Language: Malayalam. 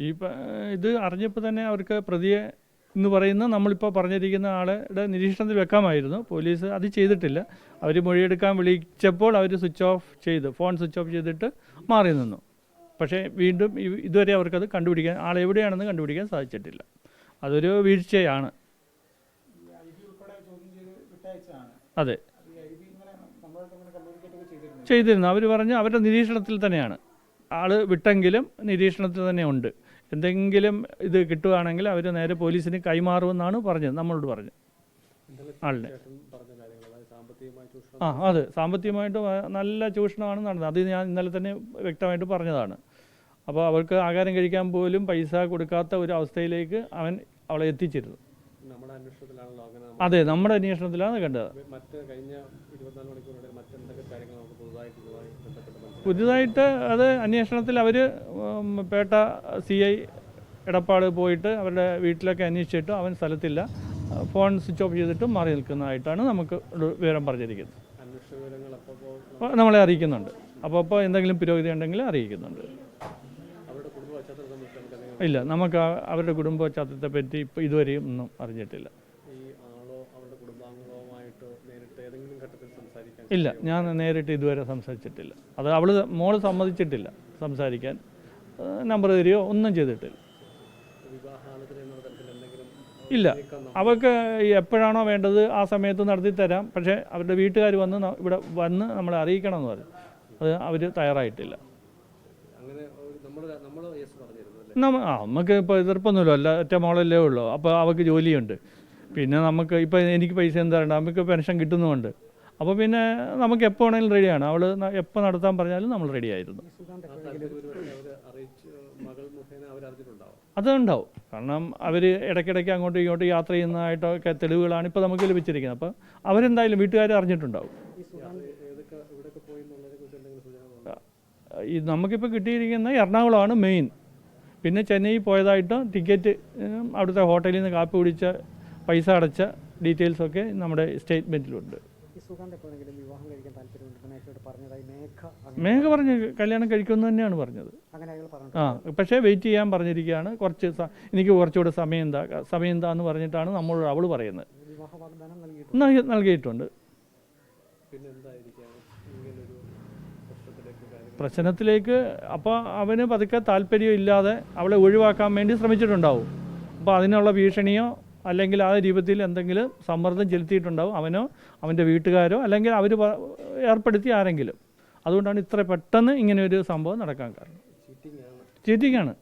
ഈ ഇത് അറിഞ്ഞപ്പോൾ തന്നെ അവർക്ക് പ്രതിയെ എന്ന് പറയുന്ന നമ്മളിപ്പോൾ പറഞ്ഞിരിക്കുന്ന ആളുടെ നിരീക്ഷണത്തിൽ വെക്കാമായിരുന്നു. പോലീസ് അത് ചെയ്തിട്ടില്ല. അവർ മൊഴിയെടുക്കാൻ വിളിച്ചപ്പോൾ അവർ സ്വിച്ച് ഓഫ് ചെയ്തു ഫോൺ സ്വിച്ച് ഓഫ് ചെയ്തിട്ട് മാറി നിന്നു. പക്ഷേ വീണ്ടും ഇതുവരെ അവർക്കത് കണ്ടുപിടിക്കാൻ ആളെവിടെയാണെന്ന് കണ്ടുപിടിക്കാൻ സാധിച്ചിട്ടില്ല. അതൊരു വീഴ്ചയാണ്. അതെ. ചെയ്തിരുന്നു. അവർ പറഞ്ഞു അവരുടെ നിരീക്ഷണത്തിൽ തന്നെയാണ്. ആൾ വിട്ടെങ്കിലും നിരീക്ഷണത്തിൽ തന്നെ ഉണ്ട്. എന്തെങ്കിലും ഇത് കിട്ടുകയാണെങ്കിൽ അവർ നേരെ പോലീസിന് കൈമാറുമെന്നാണ് പറഞ്ഞത് നമ്മളോട് പറഞ്ഞു ആളിനെ ആ അതെ. സാമ്പത്തികമായിട്ട് നല്ല ചൂഷണമാണ് നടന്നത്. അത് ഞാൻ ഇന്നലെ തന്നെ വ്യക്തമായിട്ട് പറഞ്ഞതാണ്. അപ്പോൾ അവൾക്ക് ആഹാരം കഴിക്കാൻ പോലും പൈസ കൊടുക്കാത്ത ഒരു അവസ്ഥയിലേക്ക് അവൻ അവളെ എത്തിച്ചിരുന്നു. അതെ നമ്മുടെ അന്വേഷണത്തിലാണ് കണ്ടത്. പുതുതായിട്ട് പുതിയതായിട്ട് അത് അന്വേഷണത്തിൽ അവർ പേട്ട സി ഐ എടപ്പാട് പോയിട്ട് അവരുടെ വീട്ടിലൊക്കെ അന്വേഷിച്ചിട്ട് അവൻ സ്ഥലത്തില്ല. ഫോൺ സ്വിച്ച് ഓഫ് ചെയ്തിട്ട് മാറി നിൽക്കുന്നതായിട്ടാണ് നമുക്ക് വിവരം പറഞ്ഞിരിക്കുന്നത്. നമ്മളെ അറിയിക്കുന്നുണ്ട്. അപ്പോൾ അപ്പോൾ എന്തെങ്കിലും പുരോഗതി ഉണ്ടെങ്കിൽ അറിയിക്കുന്നുണ്ട് അവരുടെ കുടുംബ പശ്ചാത്തലം സംബന്ധിച്ച് നമുക്ക് എന്തെങ്കിലും ഇല്ല നമുക്ക് അവരുടെ കുടുംബ പശ്ചാത്തലത്തെ പറ്റി ഇപ്പോൾ ഇതുവരെയും ഒന്നും അറിഞ്ഞിട്ടില്ല. ഇല്ല ഞാൻ നേരിട്ട് ഇതുവരെ സംസാരിച്ചിട്ടില്ല. അത് അവൾ മോൾ സമ്മതിച്ചിട്ടില്ല സംസാരിക്കാൻ. നമ്പർ തരികയോ ഒന്നും ചെയ്തിട്ടില്ല. ഇല്ല അവൾക്ക് അവർക്ക് എപ്പോഴാണോ വേണ്ടത് ആ സമയത്ത് നടത്തി തരാം. പക്ഷേ അവരുടെ വീട്ടുകാർ വന്ന് ഇവിടെ വന്ന് നമ്മളെ അറിയിക്കണം എന്ന് പറഞ്ഞു. അത് അവർ തയ്യാറായിട്ടില്ല. ആ നമുക്ക് ഇപ്പോൾ എതിർപ്പൊന്നുമില്ല. അല്ല ഒറ്റ മോളല്ലേ ഉള്ളൂ. അപ്പോൾ അവൾക്ക് ജോലിയുണ്ട്. പിന്നെ നമുക്ക് ഇപ്പോൾ എനിക്ക് പൈസ എന്താ തരണ്ട നമുക്ക് പെൻഷൻ കിട്ടുന്നുമുണ്ട്. അപ്പോൾ പിന്നെ നമുക്ക് എപ്പോൾ വേണമെങ്കിലും റെഡിയാണ്. അവൾ എപ്പോൾ നടത്താൻ പറഞ്ഞാലും നമ്മൾ റെഡി ആയിരുന്നു. അതുണ്ടാവും. കാരണം അവർ ഇടയ്ക്കിടയ്ക്ക് അങ്ങോട്ടും ഇങ്ങോട്ടും യാത്ര ചെയ്യുന്നതായിട്ടൊക്കെ തെളിവുകളാണ് ഇപ്പോൾ നമുക്ക് ലഭിച്ചിരിക്കുന്നത്. അപ്പോൾ അവരെന്തായാലും വീട്ടുകാർ അറിഞ്ഞിട്ടുണ്ടാവും. ഈ നമുക്കിപ്പോൾ കിട്ടിയിരിക്കുന്ന എറണാകുളമാണ് മെയിൻ പിന്നെ ചെന്നൈ പോയതായിട്ട് ടിക്കറ്റ് അവിടുത്തെ ഹോട്ടലിൽ നിന്ന് കാപ്പി കുടിച്ച പൈസ അടച്ച ഡീറ്റെയിൽസൊക്കെ നമ്മുടെ സ്റ്റേറ്റ്മെന്റിലുണ്ട് മേഘ പറഞ്ഞു മേഘ പറഞ്ഞ് കല്യാണം കഴിക്കുമെന്ന് തന്നെയാണ് പറഞ്ഞത്. ആ പക്ഷേ വെയിറ്റ് ചെയ്യാൻ പറഞ്ഞിരിക്കുകയാണ്. കുറച്ച് എനിക്ക് കുറച്ചുകൂടെ സമയം എന്താ സമയം എന്താന്ന് പറഞ്ഞിട്ടാണ് നമ്മളോട് അവൾ പറയുന്നത്. നൽകിയിട്ടുണ്ട്. നൽകി- നൽകിയിട്ടുണ്ട് പിന്നെ എന്തായിരിക്കാം ഇങ്ങനൊരു പ്രശ്നത്തിലേക്ക് അപ്പോൾ അവന് പതുക്കെ താല്പര്യം ഇല്ലാതെ അവളെ ഒഴിവാക്കാൻ വേണ്ടി ശ്രമിച്ചിട്ടുണ്ടാവും. അപ്പോൾ അതിനുള്ള ഭീഷണിയോ അല്ലെങ്കിൽ ആ രൂപത്തിൽ എന്തെങ്കിലും സമ്മർദ്ദം ചെലുത്തിയിട്ടുണ്ടാവും. അവനോ അവന്റെ വീട്ടുകാരോ അല്ലെങ്കിൽ അവർ ഏർപ്പെടുത്തി ആരെങ്കിലും. അതുകൊണ്ടാണ് ഇത്ര പെട്ടെന്ന് ഇങ്ങനെ ഒരു സംഭവം നടക്കാൻ കാരണം. ചീറ്റിംഗ് ആണ്.